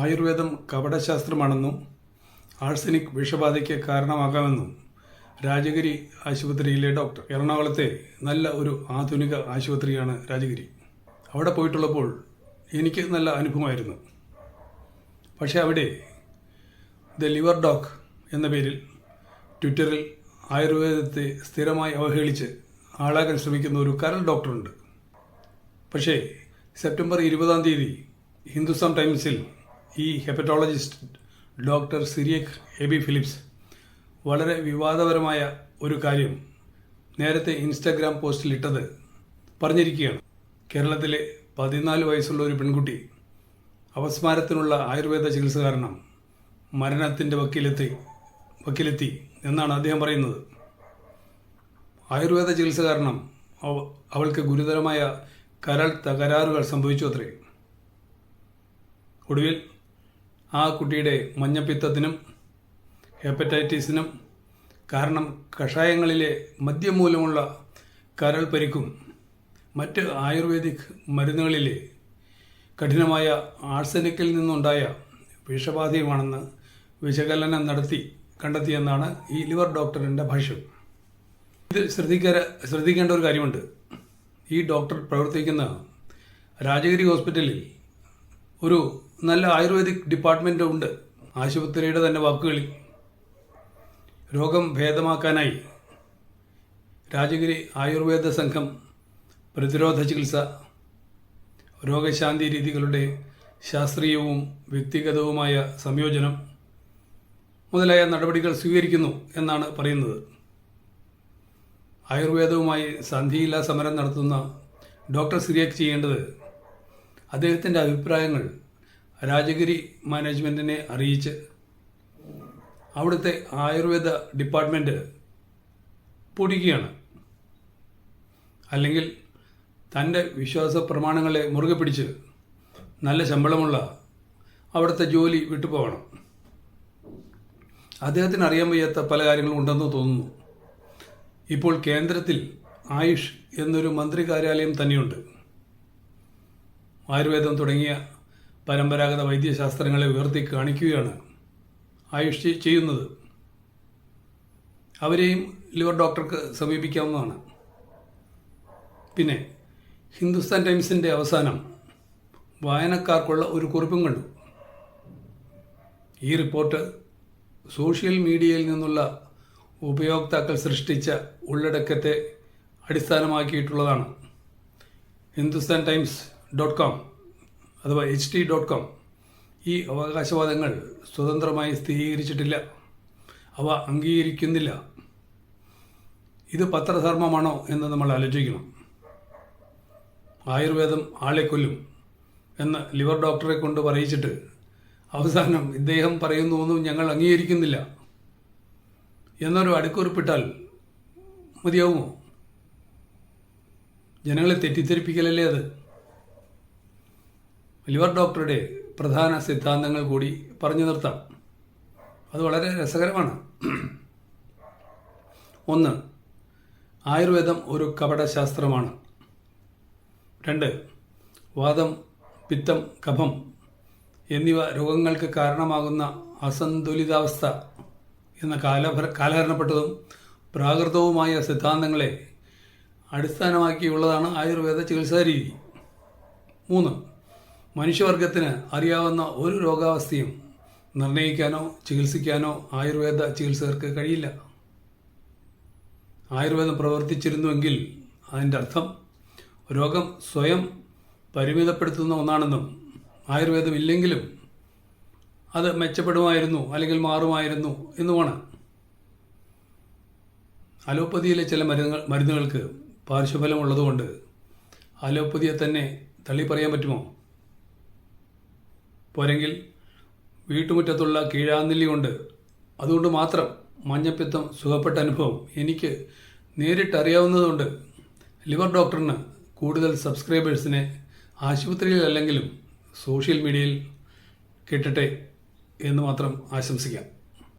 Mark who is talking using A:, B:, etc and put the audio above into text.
A: ആയുർവേദം കപടശാസ്ത്രമാണെന്നും ആഴ്സനിക് വിഷബാധയ്ക്ക് കാരണമാകാമെന്നും രാജഗിരി ആശുപത്രിയിലെ ഡോക്ടർ. എറണാകുളത്തെ നല്ല ഒരു ആധുനിക ആശുപത്രിയാണ് രാജഗിരി. അവിടെ പോയിട്ടുള്ളപ്പോൾ എനിക്ക് നല്ല അനുഭവമായിരുന്നു. പക്ഷേ അവിടെ ദ ലിവർ ഡോക് എന്ന പേരിൽ ട്വിറ്ററിൽ ആയുർവേദത്തെ സ്ഥിരമായി അവഹേളിച്ച് ആളാകാൻ ശ്രമിക്കുന്ന ഒരു കരൾ ഡോക്ടറുണ്ട്. പക്ഷേ സെപ്റ്റംബർ ഇരുപതാം തീയതി ഹിന്ദുസ്ഥാൻ ടൈംസിൽ ഈ ഹെപ്പറ്റോളജിസ്റ്റ് ഡോക്ടർ സിരിയക് എബി ഫിലിപ്സ് വളരെ വിവാദപരമായ ഒരു കാര്യം നേരത്തെ ഇൻസ്റ്റാഗ്രാം പോസ്റ്റിലിട്ടത് പറഞ്ഞിരിക്കുകയാണ്. കേരളത്തിലെ പതിനാല് വയസ്സുള്ള ഒരു പെൺകുട്ടി അപസ്മാരത്തിനുള്ള ആയുർവേദ ചികിത്സ കാരണം മരണത്തിന്റെ വക്കീലെത്തി വക്കീലെത്തി എന്നാണ് അദ്ദേഹം പറയുന്നത്. ആയുർവേദ ചികിത്സ കാരണം അവൾക്ക് ഗുരുതരമായ കരൾ തകരാറുകൾ സംഭവിച്ചു അത്രേ. ഒടുവിൽ ആ കുട്ടിയുടെ മഞ്ഞപ്പിത്തത്തിനും ഹെപ്പറ്റൈറ്റിസിനും കാരണം കഷായങ്ങളിലെ മദ്യം മൂലമുള്ള കരൾ പരിക്കും മറ്റ് ആയുർവേദിക് മരുന്നുകളിലെ കഠിനമായ ആഴ്സനിക്കിൽ നിന്നുണ്ടായ വിഷബാധയുമാണെന്ന് വിശകലനം നടത്തി കണ്ടെത്തിയെന്നാണ് ഈ ലിവർ ഡോക്ടറിന്റെ ഭാഷ്യം. ഇത് ശ്രദ്ധിക്ക ശ്രദ്ധിക്കേണ്ട ഒരു കാര്യമുണ്ട്. ഈ ഡോക്ടർ പ്രവർത്തിക്കുന്ന രാജഗിരി ഹോസ്പിറ്റലിൽ ഒരു നല്ല ആയുർവേദിക് ഡിപ്പാർട്ട്മെന്റ് ഉണ്ട്. ആശുപത്രിയുടെ തന്നെ വാക്കുകളിൽ രോഗം ഭേദമാക്കാനായി രാജഗിരി ആയുർവേദ സംഘം പ്രതിരോധ ചികിത്സ രോഗശാന്തി രീതികളുടെ ശാസ്ത്രീയവും വ്യക്തിഗതവുമായ സംയോജനം മുതലായ നടപടികൾ സ്വീകരിക്കുന്നു എന്നാണ് പറയുന്നത്. ആയുർവേദവുമായി സന്ധിയില്ലാ സമരം നടത്തുന്ന ഡോക്ടർ സിറിയക് ചെയ്യേണ്ടത് അദ്ദേഹത്തിന്റെ അഭിപ്രായങ്ങൾ രാജഗിരി മാനേജ്മെന്റിനെ അറിയിച്ച് അവിടുത്തെ ആയുർവേദ ഡിപ്പാർട്ട്മെന്റ് പൊടിക്കുകയാണ്. അല്ലെങ്കിൽ തന്റെ വിശ്വാസ പ്രമാണങ്ങളെ മുറുകെ പിടിച്ച് നല്ല ശമ്പളമുള്ള അവിടുത്തെ ജോലി വിട്ടുപോകണം. അദ്ദേഹത്തിന് അറിയാൻ വയ്യാത്ത പല കാര്യങ്ങളും ഉണ്ടെന്ന് തോന്നുന്നു. ഇപ്പോൾ കേന്ദ്രത്തിൽ ആയുഷ് എന്നൊരു മന്ത്രി കാര്യാലയം തന്നെയുണ്ട്. ആയുർവേദം തുടങ്ങിയ പരമ്പരാഗത വൈദ്യശാസ്ത്രങ്ങളെ ഉയർത്തി കാണിക്കുകയാണ് ആയുഷ് ചെയ്യുന്നത്. അവരെയും ലിവർ ഡോക്ടർക്ക് സമീപിക്കാവുന്നതാണ്. പിന്നെ ഹിന്ദുസ്ഥാൻ ടൈംസിന്റെ അവസാനം വായനക്കാർക്കുള്ള ഒരു കുറിപ്പും കണ്ടു. ഈ റിപ്പോർട്ട് സോഷ്യൽ മീഡിയയിൽ നിന്നുള്ള ഉപയോക്താക്കൾ സൃഷ്ടിച്ച ഉള്ളടക്കത്തെ അടിസ്ഥാനമാക്കിയിട്ടുള്ളതാണ്. Hindustan Times dot com. അഥവാ എച്ച് ടി ഡോട്ട് കോം ഈ അവകാശവാദങ്ങൾ സ്വതന്ത്രമായി സ്ഥിരീകരിച്ചിട്ടില്ല. അവ അംഗീകരിക്കുന്നില്ല. ഇത് പത്രധർമ്മമാണോ എന്ന് നമ്മൾ ആലോചിക്കണം. ആയുർവേദം ആളെ കൊല്ലും എന്ന് ലിവർ ഡോക്ടറെ കൊണ്ട് പറയിച്ചിട്ട് അവസാനം ഇദ്ദേഹം പറയുന്നൊന്നും ഞങ്ങൾ അംഗീകരിക്കുന്നില്ല. എന്നൊരു അടുക്കുറിപ്പിട്ടാൽ മതിയാവുമോ? ജനങ്ങളെ തെറ്റിദ്ധരിപ്പിക്കലല്ലേ അത്? ലിവർ ഡോക്ടറുടെ പ്രധാന സിദ്ധാന്തങ്ങൾ കൂടി പറഞ്ഞു നിർത്താം. അത് വളരെ രസകരമാണ്. ഒന്ന് ആയുർവേദം ഒരു കപടശാസ്ത്രമാണ്. രണ്ട് വാദം പിത്തം കഫം എന്നിവ രോഗങ്ങൾക്ക് കാരണമാകുന്ന അസന്തുലിതാവസ്ഥ എന്ന കാലഭര കാലഹരണപ്പെട്ടതും പ്രാകൃതവുമായ സിദ്ധാന്തങ്ങളെ അടിസ്ഥാനമാക്കിയുള്ളതാണ് ആയുർവേദ ചികിത്സാ രീതി മൂന്ന് മനുഷ്യവർഗത്തിന് അറിയാവുന്ന ഒരു രോഗാവസ്ഥയും നിർണയിക്കാനോ ചികിത്സിക്കാനോ ആയുർവേദ ചികിത്സകർക്ക് കഴിയില്ല. ആയുർവേദം പ്രവർത്തിച്ചിരുന്നുവെങ്കിൽ അതിന്റെ അർത്ഥം രോഗം സ്വയം പരിമിതപ്പെടുത്തുന്ന ഒന്നാണെന്നും ആയുർവേദം ഇല്ലെങ്കിലും അത് മെച്ചപ്പെടുമായിരുന്നു അല്ലെങ്കിൽ മാറുമായിരുന്നു എന്നുമാണ്. അലോപ്പതിയിലെ ചില മരുന്നുകൾ മരുന്നുകൾക്ക് പാർശ്വഫലം ഉള്ളതുകൊണ്ട് അലോപ്പതിയെ തന്നെ തള്ളി പറയാൻ പറ്റുമോ? പോരെങ്കിൽ വീട്ടുമുറ്റത്തുള്ള കീഴാന്നില്ലി കൊണ്ട് അതുകൊണ്ട് മാത്രം മഞ്ഞപ്പിത്തം സുഖപ്പെട്ട അനുഭവം എനിക്ക് നേരിട്ടറിയാവുന്നതുകൊണ്ട് ലിവർ ഡോക്ടറിന് കൂടുതൽ സബ്സ്ക്രൈബേഴ്സിനെ ആശുപത്രിയിലല്ലെങ്കിലും സോഷ്യൽ മീഡിയയിൽ കിട്ടട്ടെ എന്ന് മാത്രം ആശംസിക്കാം.